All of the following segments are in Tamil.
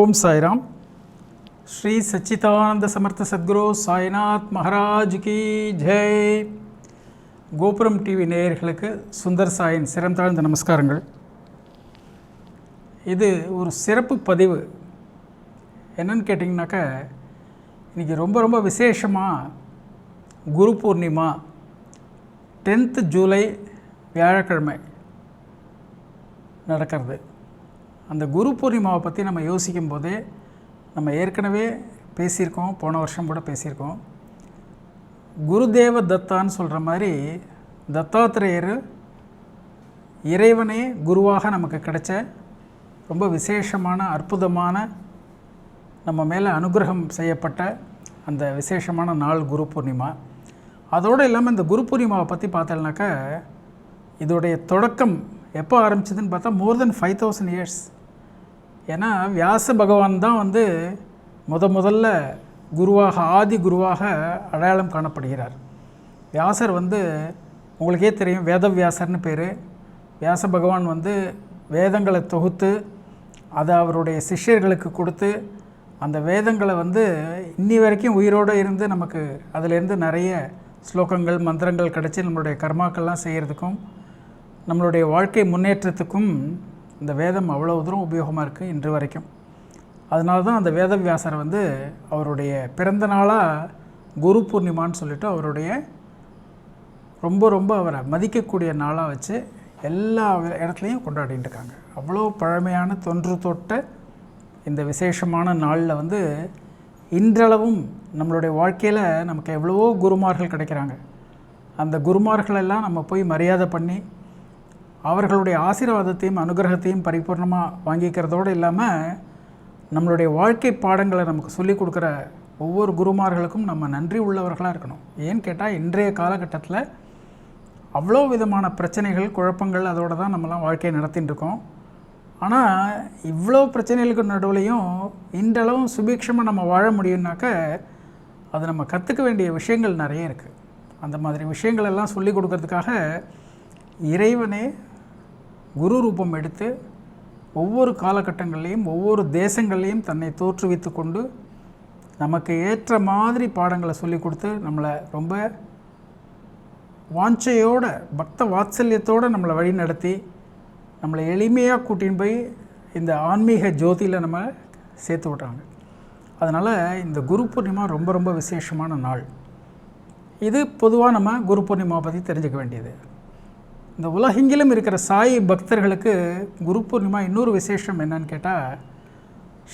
ஓம் சாய்ராம். ஸ்ரீ சச்சிதானந்த சமர்த்த சத்குரு சாய்நாத் மகாராஜ் கி ஜெய். கோபுரம் டிவி நேயர்களுக்கு சுந்தர் சாயின் சிறந்தாழ்ந்த நமஸ்காரங்கள். இது ஒரு சிறப்பு பதிவு. என்னன்னு கேட்டிங்கனாக்கா இன்றைக்கி ரொம்ப ரொம்ப விசேஷமாக குரு பூர்ணிமா டென்த்து ஜூலை வியாழக்கிழமை நடக்கிறது. அந்த குரு பூர்ணிமாவை பற்றி நம்ம யோசிக்கும் போதே நம்ம ஏற்கனவே பேசியிருக்கோம் போன வருஷம் கூட பேசியிருக்கோம். குருதேவ தத்தான்னு சொல்கிற மாதிரி தத்தாத்திரேயர் இறைவனே குருவாக நமக்கு கிடைச்ச ரொம்ப விசேஷமான அற்புதமான நம்ம மேலே அனுகிரகம் செய்யப்பட்ட அந்த விசேஷமான நாள் குரு பூர்ணிமா. அதோடு இல்லாமல் இந்த குரு பூர்ணிமாவை பற்றி பார்த்தோம்னாக்கா இதோடைய தொடக்கம் எப்போ ஆரம்பிச்சதுன்னு பார்த்தா more than five thousand years ஏன்னா வியாச பகவான் தான் வந்து முத முதல்ல குருவாக ஆதி குருவாக அடையாளம் காணப்படுகிறார். வியாசர் வந்து உங்களுக்கே தெரியும் வேதவியாசர்னு பேர். வியாச பகவான் வந்து வேதங்களை தொகுத்து அதை அவருடைய சிஷ்யர்களுக்கு கொடுத்து அந்த வேதங்களை வந்து இன்னி வரைக்கும் உயிரோடு இருந்து நமக்கு அதிலேருந்து நிறைய ஸ்லோகங்கள் மந்திரங்கள் கிடச்சி நம்மளுடைய கர்மாக்கள்லாம் செய்கிறதுக்கும் நம்மளுடைய வாழ்க்கை முன்னேற்றத்துக்கும் இந்த வேதம் அவ்வளோ தூரம் உபயோகமாக இருக்குது இன்று வரைக்கும். அதனால தான் அந்த வேதவியாசரை வந்து அவருடைய பிறந்த நாளாக குரு பூர்ணிமான்னு சொல்லிட்டு அவருடைய ரொம்ப ரொம்ப அவரை மதிக்கக்கூடிய நாளாக வச்சு எல்லா இடத்துலையும் கொண்டாடிட்டு இருக்காங்க. அவ்வளோ பழமையான தொன்று தொட்ட இந்த விசேஷமான நாளில் வந்து இன்றளவும் நம்மளுடைய வாழ்க்கையில் நமக்கு எவ்வளவோ குருமார்கள் கிடைக்கிறாங்க. அந்த குருமார்களெல்லாம் நம்ம போய் மரியாதை பண்ணி அவர்களுடைய ஆசீர்வாதத்தையும் அனுகிரகத்தையும் பரிபூர்ணமாக வாங்கிக்கிறதோடு இல்லாமல் நம்மளுடைய வாழ்க்கை பாடங்களை நமக்கு சொல்லிக் கொடுக்குற ஒவ்வொரு குருமார்களுக்கும் நம்ம நன்றி உள்ளவர்களாக இருக்கணும். ஏன்னு கேட்டால் இன்றைய காலகட்டத்தில் அவ்வளோ விதமான பிரச்சனைகள் குழப்பங்கள் அதோடு தான் நம்மலாம் வாழ்க்கையை நடத்தின்னு இருக்கோம். ஆனால் இவ்வளோ பிரச்சனைகளுக்கு நடுவுலையும் இன்றளவும் சுபீட்சமாக நம்ம வாழ முடியும்னாக்க அது நம்ம கற்றுக்க வேண்டிய விஷயங்கள் நிறைய இருக்குது அந்த மாதிரி விஷயங்கள் எல்லாம் சொல்லி கொடுக்கறதுக்காக இறைவனே குரு ரூபம் எடுத்து ஒவ்வொரு காலகட்டங்கள்லேயும் ஒவ்வொரு தேசங்கள்லேயும் தன்னை தோற்றுவித்து கொண்டு நமக்கு ஏற்ற மாதிரி பாடங்களை சொல்லி கொடுத்து நம்மளை ரொம்ப வாஞ்சையோட பக்த வாத்சல்யத்தோடு நம்மளை வழி நடத்தி நம்மளை எளிமையாக கூட்டின்னு போய் இந்த ஆன்மீக ஜோதியில் நம்ம சேர்த்து விட்றாங்க அதனால் இந்த குரு பூர்ணிமா ரொம்ப ரொம்ப விசேஷமான நாள். இது பொதுவாக நம்ம குரு பூர்ணிமாவை பற்றி தெரிஞ்சுக்க வேண்டியது. இந்த உலகெங்கிலும் இருக்கிற சாய் பக்தர்களுக்கு குரு பூர்ணிமா இன்னொரு விசேஷம் என்னன்னு கேட்டால்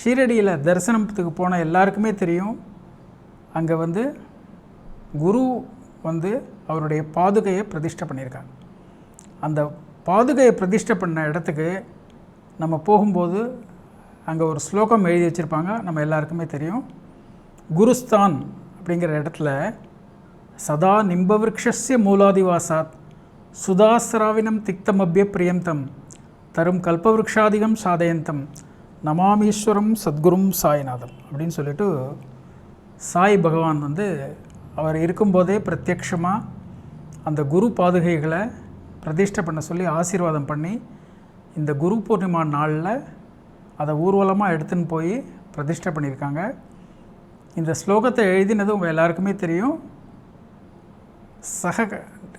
ஷீரடியில் தரிசனத்துக்கு போன எல்லாருக்குமே தெரியும். அங்கே வந்து குரு வந்து அவருடைய பாதுகையை பிரதிஷ்டை பண்ணியிருக்காங்க அந்த பாதுகையை பிரதிஷ்டை பண்ண இடத்துக்கு நம்ம போகும்போது அங்கே ஒரு ஸ்லோகம் எழுதி வச்சுருப்பாங்க. நம்ம எல்லாருக்குமே தெரியும். குருஸ்தான் அப்படிங்கிற இடத்துல சதா நிம்பவிருக்ஷஸ்ய மூலாதிவாசாத் சுதாசிராவினம் திக்தமபிய பிரியந்தம். தரும் கல்பவருஷாதிகம் சாதயந்தம். நமாமீஸ்வரம் சத்குரும் சாய்நாதம் அப்படின்னு சொல்லிட்டு சாய் பகவான் வந்து அவர் இருக்கும்போதே பிரத்யக்ஷமாக அந்த குரு பாதுகைகளை பிரதிஷ்டை பண்ண சொல்லி ஆசீர்வாதம் பண்ணி இந்த குரு பூர்ணிமா நாளில் அதை ஊர்வலமாக எடுத்துன்னு போய் பிரதிஷ்டை பண்ணியிருக்காங்க. இந்த ஸ்லோகத்தை எழுதினது உங்கள் எல்லாருக்குமே தெரியும். சக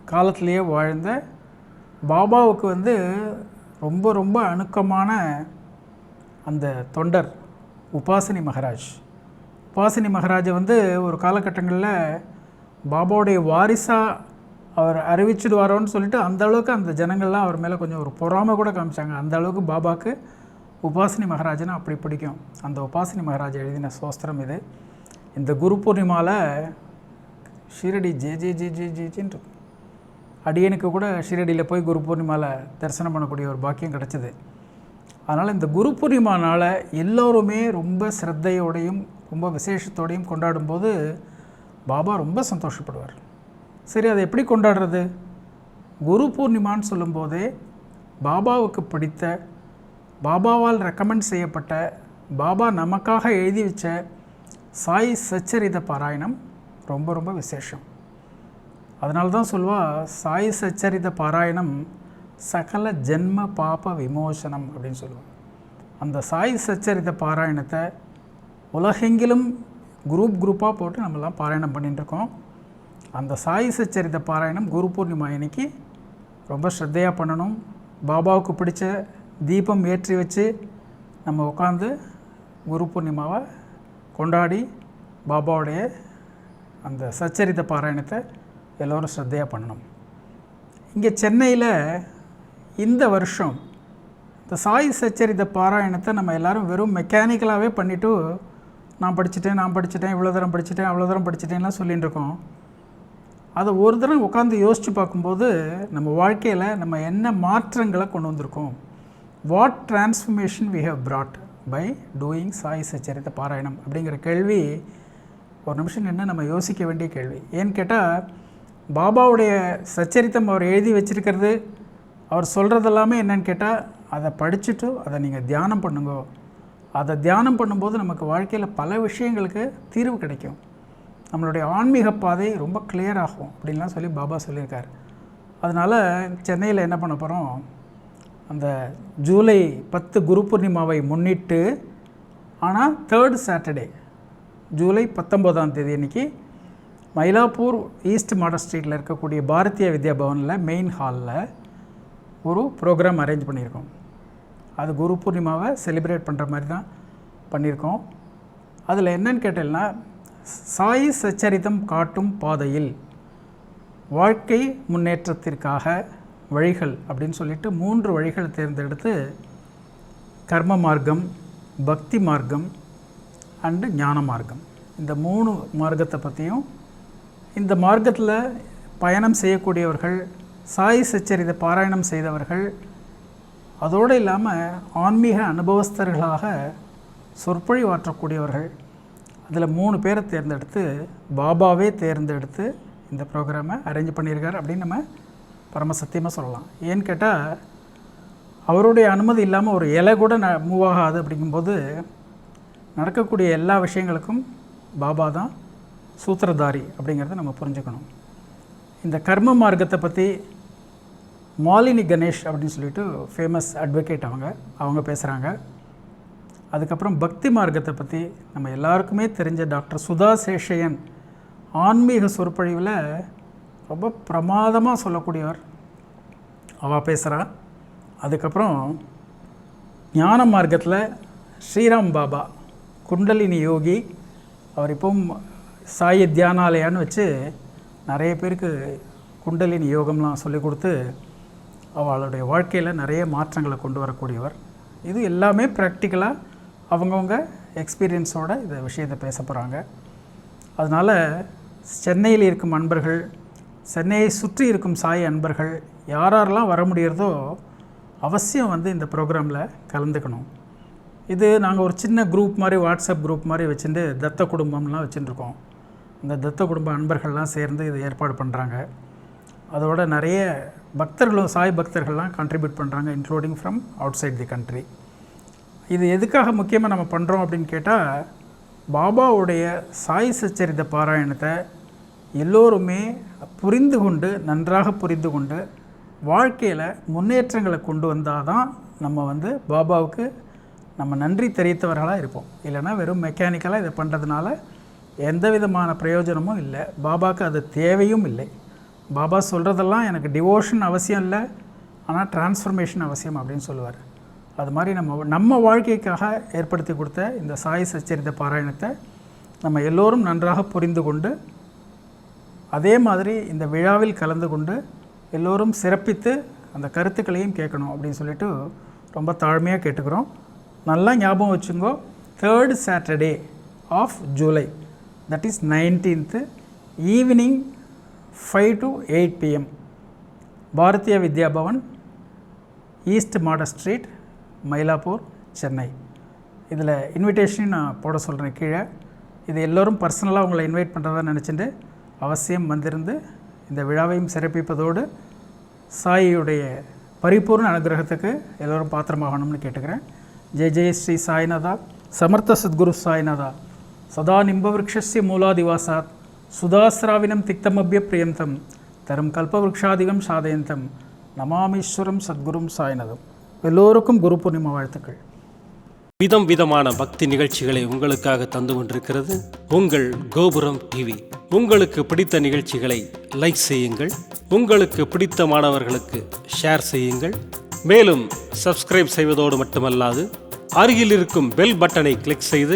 காலத்திலேயே வாழ்ந்த பாபாவுக்கு வந்து ரொம்ப ரொம்ப அணுக்கமான அந்த தொண்டர் உபாசினி மகராஜ். உபாசினி மகராஜை வந்து ஒரு காலகட்டங்களில் பாபாவுடைய வாரிசாக அவர் அறிவிச்சிடுவாரோன்னு சொல்லிட்டு அந்த அளவுக்கு அந்த ஜனங்கள்லாம் அவர் மேலே கொஞ்சம் ஒரு பொறாமை கூட காமிச்சாங்க. அந்த அளவுக்கு பாபாவுக்கு உபாசினி மகராஜனை அப்படி பிடிக்கும். அந்த உபாசினி மகராஜ் எழுதின சோஸ்திரம் இது. இந்த குரு பூர்ணிமாவில் ஷீரடி ஜே ஜே ஜே ஜே ஜே ஜேன்னு அடியனுக்கு கூட ஷீரடியில் போய் குரு பூர்ணிமாவில் தரிசனம் பண்ணக்கூடிய ஒரு பாக்கியம் கிடச்சிது. அதனால் இந்த குரு பூர்ணிமானால் எல்லோருமே ரொம்ப சிரத்தையோடையும் ரொம்ப விசேஷத்தோடையும் கொண்டாடும்போது பாபா ரொம்ப சந்தோஷப்படுவார். சரி அதை எப்படி கொண்டாடுறது? குரு பூர்ணிமான்னு சொல்லும்போதே பாபாவுக்கு பிடித்த பாபாவால் ரெக்கமெண்ட் செய்யப்பட்ட பாபா நமக்காக எழுதி வச்ச சாய் சச்சரித பாராயணம் ரொம்ப ரொம்ப விசேஷம். அதனால தான் சொல்வா சாய் சச்சரித பாராயணம் சகல ஜென்ம பாப விமோசனம் அப்படின்னு சொல்லுவாள் அந்த சாய் சச்சரித பாராயணத்தை உலகெங்கிலும் குரூப் குரூப்பாக போட்டு நம்மலாம் பாராயணம் பண்ணிட்டு இருக்கோம் அந்த சாய் சச்சரித பாராயணம் குரு பூர்ணிமா அன்னைக்கு ரொம்ப ஸ்ரத்தையாக பண்ணணும். பாபாவுக்கு பிடிச்ச தீபம் ஏற்றி வச்சு நம்ம உட்காந்து குரு பூர்ணிமாவை கொண்டாடி பாபாவுடைய அந்த சச்சரித பாராயணத்தை எல்லோரும் ஸ்ரத்தையாக பண்ணணும். இங்கே சென்னையில் இந்த வருஷம் இந்த சாய் சச்சரித்த பாராயணத்தை நம்ம எல்லாரும் வெறும் மெக்கானிக்கலாகவே பண்ணிவிட்டு நான் படிச்சுட்டேன் நான் படிச்சுட்டேன் இவ்வளோ தூரம் படிச்சுட்டேன் அவ்வளோ தூரம் படிச்சுட்டேன்லாம் சொல்லிட்டு இருக்கோம். அதை ஒரு தடவை உட்காந்து யோசித்து பார்க்கும்போது நம்ம வாழ்க்கையில் நம்ம என்ன மாற்றங்களை கொண்டு வந்திருக்கோம்? What transformation we have brought by doing Sai Satcharitra பாராயணம் அப்படிங்கிற கேள்வி ஒரு நிமிஷம் என்ன நம்ம யோசிக்க வேண்டிய கேள்வி. ஏன்னு கேட்டால் பாபாவுடைய சச்சரித்தம் அவர் எழுதி வச்சிருக்கிறது அவர் சொல்கிறது எல்லாமே என்னன்னு கேட்டால் அதை படிச்சுட்டு அதை நீங்கள் தியானம் பண்ணுங்க. அதை தியானம் பண்ணும்போது நமக்கு வாழ்க்கையில் பல விஷயங்களுக்கு தீர்வு கிடைக்கும். நம்மளுடைய ஆன்மீக பாதை ரொம்ப கிளியர் ஆகும் அப்படின்லாம் சொல்லி பாபா சொல்லியிருக்கார். அதனால் சென்னையில் என்ன பண்ண போகிறோம் அந்த ஜூலை பத்து குரு பூர்ணிமாவை முன்னிட்டு ஆனால் தேர்ட் சாட்டர்டே ஜூலை பத்தொம்போதாம் தேதி அன்னைக்கு மயிலாப்பூர் ஈஸ்ட் மாடல் ஸ்ட்ரீட்டில் இருக்கக்கூடிய பாரதிய வித்யா பவனில் மெயின் ஹாலில் ஒரு ப்ரோக்ராம் அரேஞ்ச் பண்ணியிருக்கோம். அது குரு பூர்ணிமாவை செலிப்ரேட் பண்ணுற மாதிரி தான் பண்ணியிருக்கோம். அதில் என்னன்னு கேட்டேன்னா சாய் சச்சரிதம் காட்டும் பாதையில் வாழ்க்கை முன்னேற்றத்திற்காக வழிகள் அப்படின்னு சொல்லிட்டு மூன்று வழிகள் தேர்ந்தெடுத்து கர்ம மார்க்கம் பக்தி மார்க்கம் அண்டு ஞான மார்க்கம். இந்த மூணு மார்க்கத்தை பற்றியும் இந்த மார்க்கத்தில் பயணம் செய்யக்கூடியவர்கள் சாய் சச்சரித பாராயணம் செய்தவர்கள் அதோடு இல்லாமல் ஆன்மீக அனுபவஸ்தர்களாக சொற்பொழிவாற்றக்கூடியவர்கள் அதில் மூணு பேரை தேர்ந்தெடுத்து பாபாவே தேர்ந்தெடுத்து இந்த ப்ரோக்ராமை அரேஞ்ச் பண்ணியிருக்கார் அப்படின்னு நம்ம பரம சத்தியமாக சொல்லலாம். ஏன்னு கேட்டால் அவருடைய அனுமதி இல்லாமல் ஒரு இலை கூட ந மூவ் ஆகாது அப்படிங்கும்போது நடக்கக்கூடிய எல்லா விஷயங்களுக்கும் பாபா தான் சூத்திரதாரி அப்படிங்கிறத நம்ம புரிஞ்சுக்கணும். இந்த கர்ம மார்க்கத்தை பற்றி மாலினி கணேஷ் அப்படின்னு சொல்லிட்டு ஃபேமஸ் அட்வொகேட் அவங்க அவங்க பேசுகிறாங்க அதுக்கப்புறம் பக்தி மார்க்கத்தை பற்றி நம்ம எல்லாருக்குமே தெரிஞ்ச டாக்டர் சுதா சேஷையன் ஆன்மீக சொற்பொழிவில் ரொம்ப பிரமாதமாக சொல்லக்கூடியவர். அவள் பேசுகிறா அதுக்கப்புறம் ஞான மார்க்கத்தில் ஸ்ரீராம் பாபா குண்டலினி யோகி அவர் இப்போவும் சாய தியானாலயான்னு வச்சு நிறைய பேருக்கு குண்டலினி யோகம்லாம் சொல்லி கொடுத்து அவளுடைய வாழ்க்கையில் நிறைய மாற்றங்களை கொண்டு வரக்கூடியவர். இது எல்லாமே ப்ராக்டிக்கலாக அவங்கவுங்க எக்ஸ்பீரியன்ஸோட இந்த விஷயத்தை பேச போகிறாங்க அதனால் சென்னையில் இருக்கும் அன்பர்கள் சென்னையை சுற்றி இருக்கும் சாய் அன்பர்கள் யாரெல்லாம் வர முடியறதோ அவசியம் வந்து இந்த ப்ரோக்ராமில் கலந்துக்கணும். இது நாங்கள் ஒரு சின்ன குரூப் மாதிரி வாட்ஸ்அப் குரூப் மாதிரி வச்சுட்டு தத்த குடும்பம்லாம் வச்சுட்டுருக்கோம் இந்த தத்த குடும்ப அன்பர்கள்லாம் சேர்ந்து இதை ஏற்பாடு பண்ணுறாங்க அதோட நிறைய பக்தர்களும் சாய் பக்தர்கள்லாம் கான்ட்ரிபியூட் பண்ணுறாங்க including from outside the country இது எதுக்காக முக்கியமாக நம்ம பண்ணுறோம் அப்படின்னு கேட்டால் பாபாவுடைய சாய் சச்சரித்த பாராயணத்தை எல்லோருமே புரிந்து கொண்டு நன்றாக புரிந்து கொண்டு வாழ்க்கையில் முன்னேற்றங்களை கொண்டு வந்தால் தான் நம்ம வந்து பாபாவுக்கு நம்ம நன்றி தெரிவித்தவர்களாக இருப்போம். இல்லைன்னா வெறும் மெக்கானிக்கலாக இதை பண்ணுறதுனால எந்த விதமான பிரயோஜனமும் இல்லை. பாபாவுக்கு அது தேவையும் இல்லை. பாபா சொல்கிறதெல்லாம் எனக்கு டிவோஷன் அவசியம் இல்லை. ஆனால் டிரான்ஸ்ஃபர்மேஷன் அவசியம் அப்படின்னு சொல்லுவார். அது மாதிரி நம்ம நம்ம வாழ்க்கைக்காக ஏற்படுத்தி கொடுத்த இந்த சாய் சச்சரித்த பாராயணத்தை நம்ம எல்லோரும் நன்றாக புரிந்து கொண்டு அதே மாதிரி இந்த விழாவில் கலந்து கொண்டு எல்லோரும் சிறப்பித்து அந்த கருத்துக்களையும் கேட்கணும் அப்படின்னு சொல்லிட்டு ரொம்ப தாழ்மையாக கேட்டுக்கிறோம். நல்லா ஞாபகம் வச்சுங்கோ. Third Saturday of July that is nineteenth evening five to eight PM Bharatiya Vidya Bhavan east Mada street Mylapore Chennai இதில் இன்விடேஷன் நான் போட சொல்கிறேன் கீழே. இது எல்லோரும் பர்சனலாக உங்களை இன்வைட் பண்ணுறதா நினச்சிட்டு அவசியம் வந்திருந்து இந்த விழாவையும் சிறப்பிப்பதோடு சாயியுடைய பரிபூர்ண அனுகிரகத்துக்கு எல்லோரும் பாத்திரமாகணும்னு கேட்டுக்கிறேன். ஜெய் ஜெய் ஸ்ரீ சாய்நாதா சமர்த்த சத்குரு சாய்நாதா. சதா நிம்பவிருஷஸ்ய மூலாதிவாசாத் சுதாஸ்ராவினம் திக்தமபிய பிரியந்தம் தரும் கல்பவருஷாதிகம் சாதயந்தம் நமாமீஸ்வரம் சத்குரும் சாய்நாதம் எல்லோருக்கும் குரு பூர்ணிமா வாழ்த்துக்கள் விதம் விதமான பக்தி நிகழ்ச்சிகளை உங்களுக்காக தந்து கொண்டிருக்கிறது உங்கள் கோபுரம் டிவி உங்களுக்கு பிடித்த நிகழ்ச்சிகளை லைக் செய்யுங்கள் உங்களுக்கு பிடித்த மாணவர்களுக்கு ஷேர் செய்யுங்கள் மேலும் சப்ஸ்கிரைப் செய்வதோடு மட்டுமல்லாது அருகில் இருக்கும் பெல் பட்டனை கிளிக் செய்து